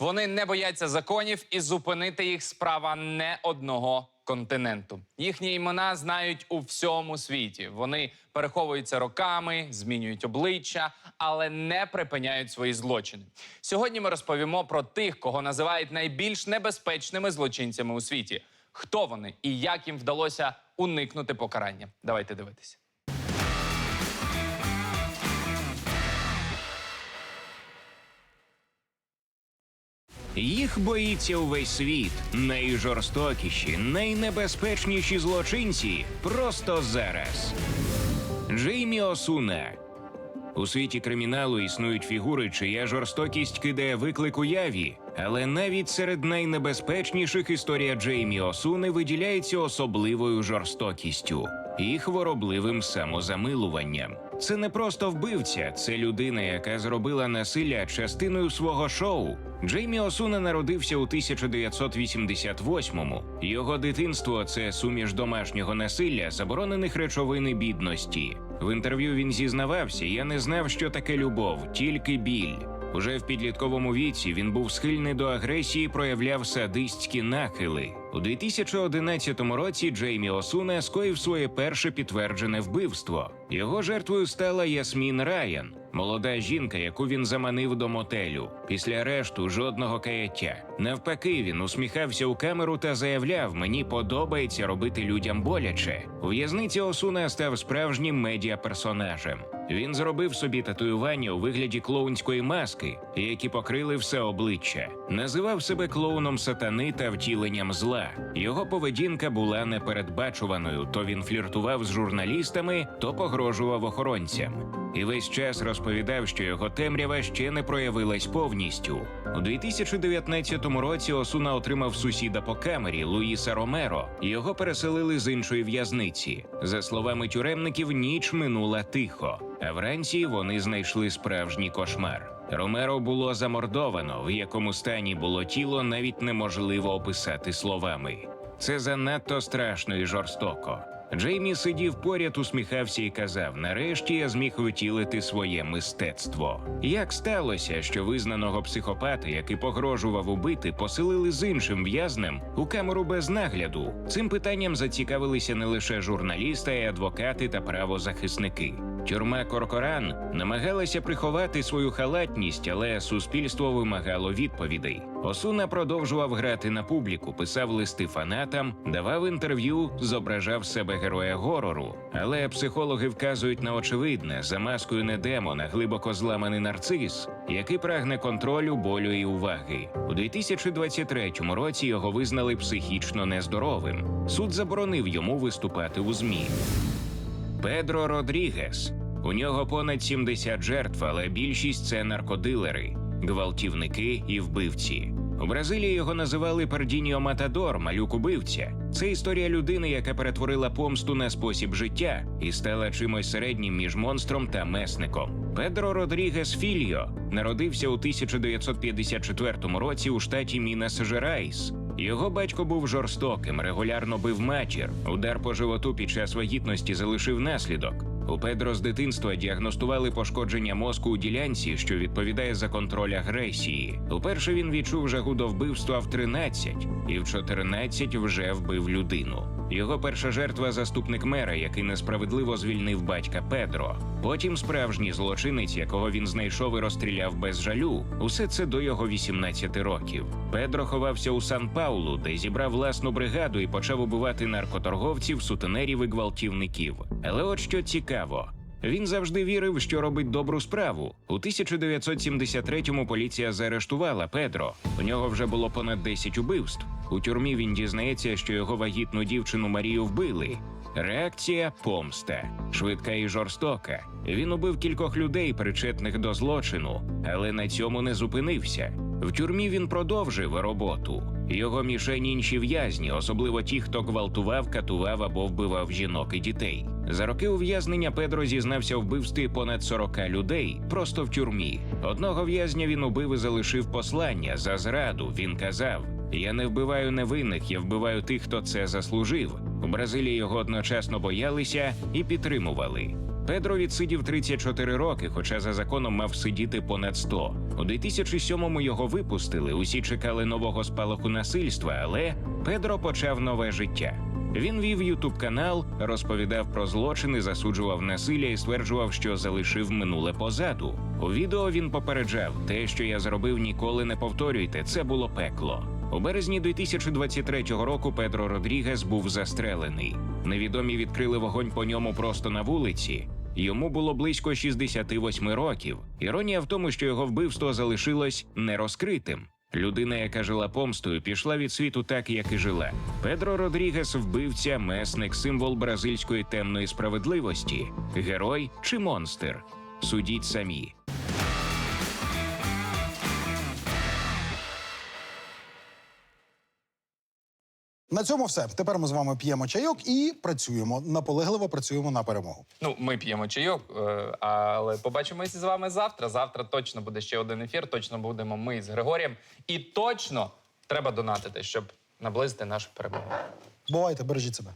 Вони не бояться законів і зупинити їх справа не одного континенту. Їхні імена знають у всьому світі. Вони переховуються роками, змінюють обличчя, але не припиняють свої злочини. Сьогодні ми розповімо про тих, кого називають найбільш небезпечними злочинцями у світі. Хто вони і як їм вдалося уникнути покарання? Давайте дивитися. Їх боїться увесь світ. Найжорстокіші, найнебезпечніші злочинці просто зараз. Джеймі Осуна. У світі криміналу існують фігури, чия жорстокість кидає виклик уяві. Але навіть серед найнебезпечніших історія Джеймі Осуни виділяється особливою жорстокістю і хворобливим самозамилуванням. Це не просто вбивця, це людина, яка зробила насилля частиною свого шоу. Джеймі Осуна народився у 1988-му. Його дитинство це суміш домашнього насилля, заборонених речовин і бідності. В інтерв'ю він зізнавався: я не знав, що таке любов, тільки біль. Уже в підлітковому віці він був схильний до агресії, проявляв садистські нахили. У 2011 році Джеймі Осуна скоїв своє перше підтверджене вбивство. Його жертвою стала Ясмін Райан, молода жінка, яку він заманив до мотелю. Після арешту жодного каяття. Навпаки, він усміхався у камеру та заявляв: мені подобається робити людям боляче. У в'язниці Осуна став справжнім медіаперсонажем. Він зробив собі татуювання у вигляді клоунської маски, які покрили все обличчя. Називав себе клоуном сатани та втіленням зла. Його поведінка була непередбачуваною. То він фліртував з журналістами, то погрожував охоронцям. І весь час розповідав, що його темрява ще не проявилась повністю. У 2019 році Осуна отримав сусіда по камері Луїса Ромеро. Його переселили з іншої в'язниці. За словами тюремників, ніч минула тихо. А вранці вони знайшли справжній кошмар. Ромеро було замордовано, в якому стані було тіло, навіть неможливо описати словами. Це занадто страшно і жорстоко. Джеймі сидів поряд, усміхався і казав: нарешті я зміг втілити своє мистецтво. Як сталося, що визнаного психопата, який погрожував убити, поселили з іншим в'язнем у камеру без нагляду? Цим питанням зацікавилися не лише журналісти, а й адвокати та правозахисники. Тюрма Коркоран намагалася приховати свою халатність, але суспільство вимагало відповідей. Осуна продовжував грати на публіку, писав листи фанатам, давав інтерв'ю, зображав себе героя горору. Але психологи вказують на очевидне за маскою не демона, глибоко зламаний нарцис, який прагне контролю, болю і уваги. У 2023 році його визнали психічно нездоровим. Суд заборонив йому виступати у змі. Педро Родрігес. У нього понад 70 жертв, але більшість це наркодилери, гвалтівники і вбивці. У Бразилії його називали Пердіньо Матадор, малюк убивця. Це історія людини, яка перетворила помсту на спосіб життя і стала чимось середнім між монстром та месником. Педро Родрігес Фільо народився у 1954 році у штаті Мінас Жерайс. Його батько був жорстоким, регулярно бив матір. Удар по животу під час вагітності залишив наслідок. У Педро з дитинства діагностували пошкодження мозку у ділянці, що відповідає за контроль агресії. Уперше він відчув жагу до вбивства в 13, і в 14 вже вбив людину. Його перша жертва заступник мера, який несправедливо звільнив батька Педро. Потім справжній злочинець, якого він знайшов і розстріляв без жалю. Усе це до його 18 років. Педро ховався у Сан Паулу, де зібрав власну бригаду і почав убивати наркоторговців, сутенерів і гвалтівників. Але от що цікаво. Він завжди вірив, що робить добру справу. У 1973-му поліція заарештувала Педро. У нього вже було понад 10 убивств. У тюрмі він дізнається, що його вагітну дівчину Марію вбили. Реакція помста швидка і жорстока. Він убив кількох людей, причетних до злочину, але на цьому не зупинився. В тюрмі він продовжив роботу. Його мішень інші в'язні, особливо ті, хто гвалтував, катував або вбивав жінок і дітей. За роки ув'язнення Педро зізнався в вбивстві понад 40 людей просто в тюрмі. Одного в'язня він убив і залишив послання за зраду. Він казав: Я не вбиваю невинних, я вбиваю тих, хто це заслужив. У Бразилії його одночасно боялися і підтримували. Педро відсидів 34 роки, хоча за законом мав сидіти понад 100. У 2007-му його випустили. Усі чекали нового спалаху насильства, але Педро почав нове життя. Він вів ютуб канал, розповідав про злочини, засуджував насилля і стверджував, що залишив минуле позаду. У відео він попереджав: те, що я зробив, ніколи не повторюйте. Це було пекло. У березні 2023 року Педро Родрігес був застрелений. Невідомі відкрили вогонь по ньому просто на вулиці. Йому було близько 68 років. Іронія в тому, що його вбивство залишилось нерозкритим. Людина, яка жила помстою, пішла від світу так, як і жила. Педро Родрігес вбивця, месник, символ бразильської темної справедливості, герой чи монстр. Судіть самі. На цьому все. Тепер ми з вами п'ємо чайок і працюємо. Наполегливо працюємо на перемогу. Ну, ми п'ємо чайок, е, але побачимося з вами завтра. Завтра точно буде ще один ефір. Точно будемо ми з Григорієм. І точно треба донатити, щоб наблизити нашу перемогу. Бувайте, бережіть себе.